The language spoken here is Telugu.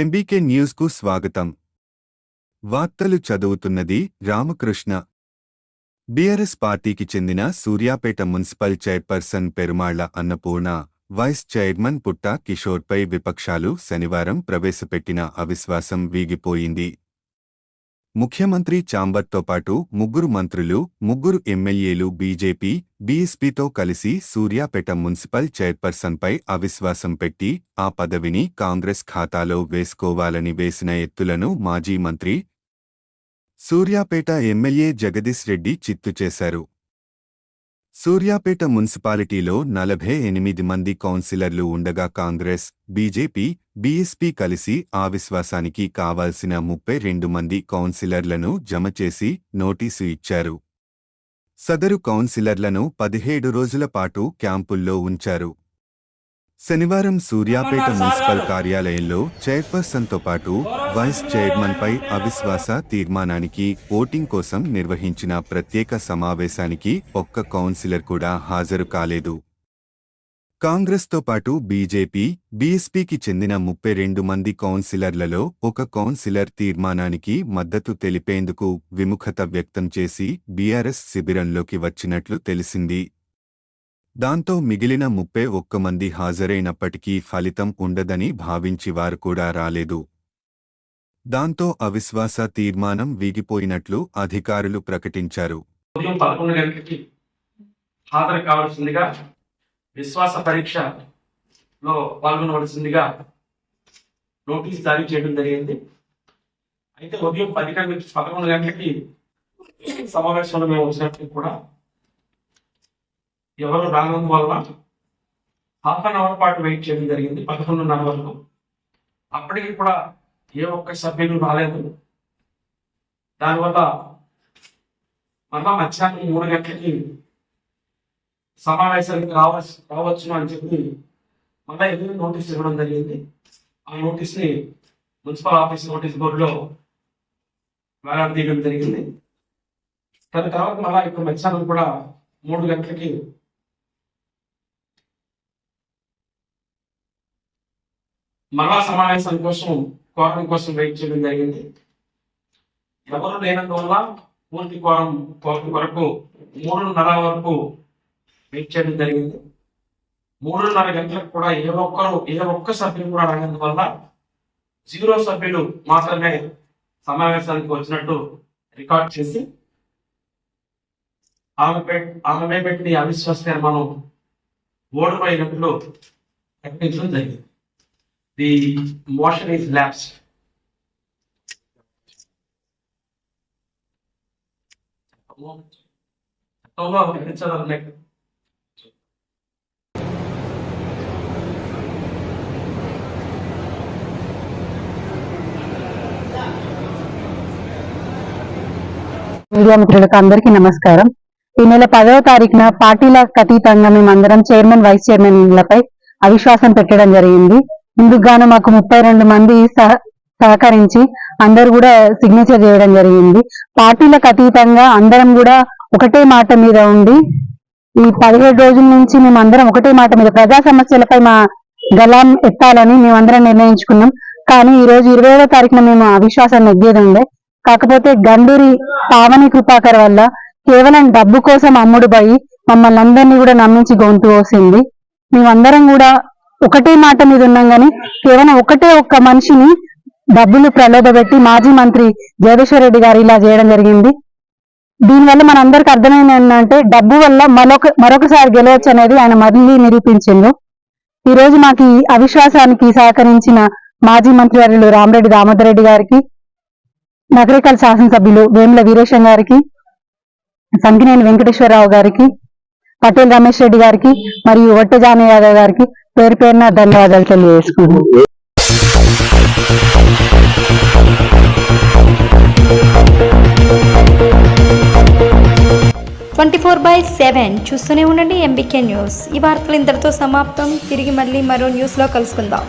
ఎంబీకే న్యూస్కు స్వాగతం. వార్తలు చదువుతున్నది రామకృష్ణ. బీఆర్ఎస్ పార్టీకి చెందిన Suryapet municipal chairperson Perumalla Annapurna vice chairman Putta కిషోర్పై విపక్షాలు శనివారం ప్రవేశపెట్టిన అవిశ్వాసం వీగిపోయింది. ముఖ్యమంత్రి చాంబర్తో పాటు ముగ్గురు మంత్రులు ముగ్గురు ఎమ్మెల్యేలు బీజేపీ బీఎస్పీతో కలిసి సూర్యాపేట మున్సిపల్ చైర్పర్సన్పై అవిశ్వాసం పెట్టి ఆ పదవిని కాంగ్రెస్ ఖాతాలో వేసుకోవాలని వేసిన ఎత్తులను మాజీ మంత్రి సూర్యాపేట ఎమ్మెల్యే జగదీష్ రెడ్డి చిత్తు చేశారు. సూర్యాపేట మున్సిపాలిటీలో నలభై ఎనిమిది మంది కౌన్సిలర్లు ఉండగా కాంగ్రెస్ బీజేపీ బీఎస్పీ కలిసి అవిశ్వాసానికి కావాల్సిన ముప్పై రెండు మంది కౌన్సిలర్లను జమ చేసి నోటీసు ఇచ్చారు. సదరు కౌన్సిలర్లను పదిహేడు రోజుల పాటు క్యాంపుల్లో ఉంచారు. శనివారం సూర్యాపేట మున్సిపల్ కార్యాలయంలో చైర్పర్సన్తో పాటు వైస్ చైర్మన్పై అవిశ్వాస తీర్మానానికి ఓటింగ్ కోసం నిర్వహించిన ప్రత్యేక సమావేశానికి ఒక్క కౌన్సిలర్ కూడా హాజరు కాలేదు. కాంగ్రెస్తో పాటు బీజేపీ బీఎస్పీకి చెందిన ముప్పై రెండు మంది కౌన్సిలర్లలో ఒక కౌన్సిలర్ తీర్మానానికి మద్దతు తెలిపేందుకు విముఖత వ్యక్తం చేసి బీఆర్ఎస్ శిబిరంలోకి వచ్చినట్లు తెలిసింది. దాంతో మిగిలిన ముప్పై ఒక్క మంది హాజరైనప్పటికీ ఫలితం ఉండదని భావించి వారు కూడా రాలేదు. దాంతో అవిశ్వాస తీర్మానం వీగిపోయినట్లు అధికారులు ప్రకటించారు. పదకొండు గంటలకి హాజరు కావాల్సిందిగా విశ్వాస పరీక్షలో పాల్గొనవలసిందిగా నోటీస్ జారీ చేయడం జరిగింది. అయితే ఉదయం పది గంటల నుంచి పదకొండు గంటలకి సమావేశంలో మేము వచ్చినట్టు కూడా ఎవరు రానందువల్ల హాఫ్ అన్ అవర్ పాటు వెయిట్ చేయడం జరిగింది పదకొండున్నర వరకు. అప్పటికి కూడా ఏ ఒక్క సభ్యులు రాలేదు. దానివల్ల మళ్ళా మధ్యాహ్నం మూడు గంటలకి సమావేశానికి రావచ్చు రావచ్చును అని చెప్పి మళ్ళా ఎదురు నోటీస్ ఇవ్వడం జరిగింది. ఆ నోటీస్ని మున్సిపల్ ఆఫీస్ నోటీస్ బోర్డులో వేలాడదీయడం జరిగింది. దాని తర్వాత మళ్ళా ఇప్పుడు మధ్యాహ్నం కూడా మూడు గంటలకి మరలా సమావేశం కోసం కోరం కోసం వెయిట్ చేయడం జరిగింది. ఎవరు లేనందువల్ల పూర్తి కోరం కోరం వరకు మూడున్నర వరకు వెయిట్ చేయడం జరిగింది. మూడున్నర గంటలకు కూడా ఏ ఒక్కరు ఏ ఒక్క సభ్యులు కూడా రానందువల్ల జీరో సభ్యులు మాత్రమే సమావేశానికి వచ్చినట్టు రికార్డ్ చేసి ఆమె పెట్ ఆమె పెట్టిన అవిశ్వాస తీర్మానం ఓడిపోయినట్లు ప్రకటించడం జరిగింది. The motion is lapse media మిత్రులకు అందరికీ నమస్కారం. ఈ నెల పదవ తారీఖున పార్టీలకు అతీతంగా మేమందరం చైర్మన్ వైస్ చైర్మన్ లపై అవిశ్వాసం పెట్టడం జరిగింది. ఇందుకు మాకు ముప్పై రెండు మంది సహ- సహకరించి అందరు కూడా సిగ్నేచర్ చేయడం జరిగింది. పార్టీలకు అతీతంగా అందరం కూడా ఒకటే మాట మీద ఉండి ఈ పదిహేడు రోజుల నుంచి మేము అందరం ఒకటే మాట మీద ప్రజా సమస్యలపై మా గలాం ఎత్తాలని మేమందరం నిర్ణయించుకున్నాం. కానీ ఈ రోజు ఇరవై ఏడో తారీఖున మేము అవిశ్వాసాన్ని నెగ్గేది ఉండే కాకపోతే గండూరి పావని కృపాకర్ వల్ల కేవలం డబ్బు కోసం అమ్ముడు పోయి మమ్మల్ని అందరినీ కూడా నమ్మించి గొంతు పోసింది మేమందరం కూడా ఒకటే మాట మీద ఉన్నాం కానీ కేవలం ఒకటే ఒక్క మనిషిని డబ్బులు ప్రలోభపెట్టి మాజీ మంత్రి జగదీశ్వర్ రెడ్డి గారు ఇలా చేయడం జరిగింది. దీనివల్ల మనందరికి అర్థమైంది ఏంటంటే డబ్బు వల్ల మరొక మరొకసారి గెలవచ్చు అనేది ఆయన మళ్ళీ నిరూపించిండు. ఈ రోజు మాకు ఈ అవిశ్వాసానికి సహకరించిన మాజీ మంత్రి వర్యులు రామరెడ్డి దామోదర్ రెడ్డి గారికి నగరికల్ శాసనసభ్యులు వేముల వీరేశం గారికి సంకినేని వెంకటేశ్వరరావు గారికి పటేల్ రమేష్ రెడ్డి గారికి మరియు ఒట్టె జానయ్య యాదవ్ గారికి పేరు పేరున ధన్యవాదాలు తెలియజేసుకుంటున్నాను. ట్వంటీ ఫోర్ బై సెవెన్ చూస్తూనే ఉండండి ఎంబీకే న్యూస్. ఈ వార్తలు ఇంతటితో సమాప్తం. తిరిగి మళ్ళీ మరో న్యూస్లో కలుసుకుందాం.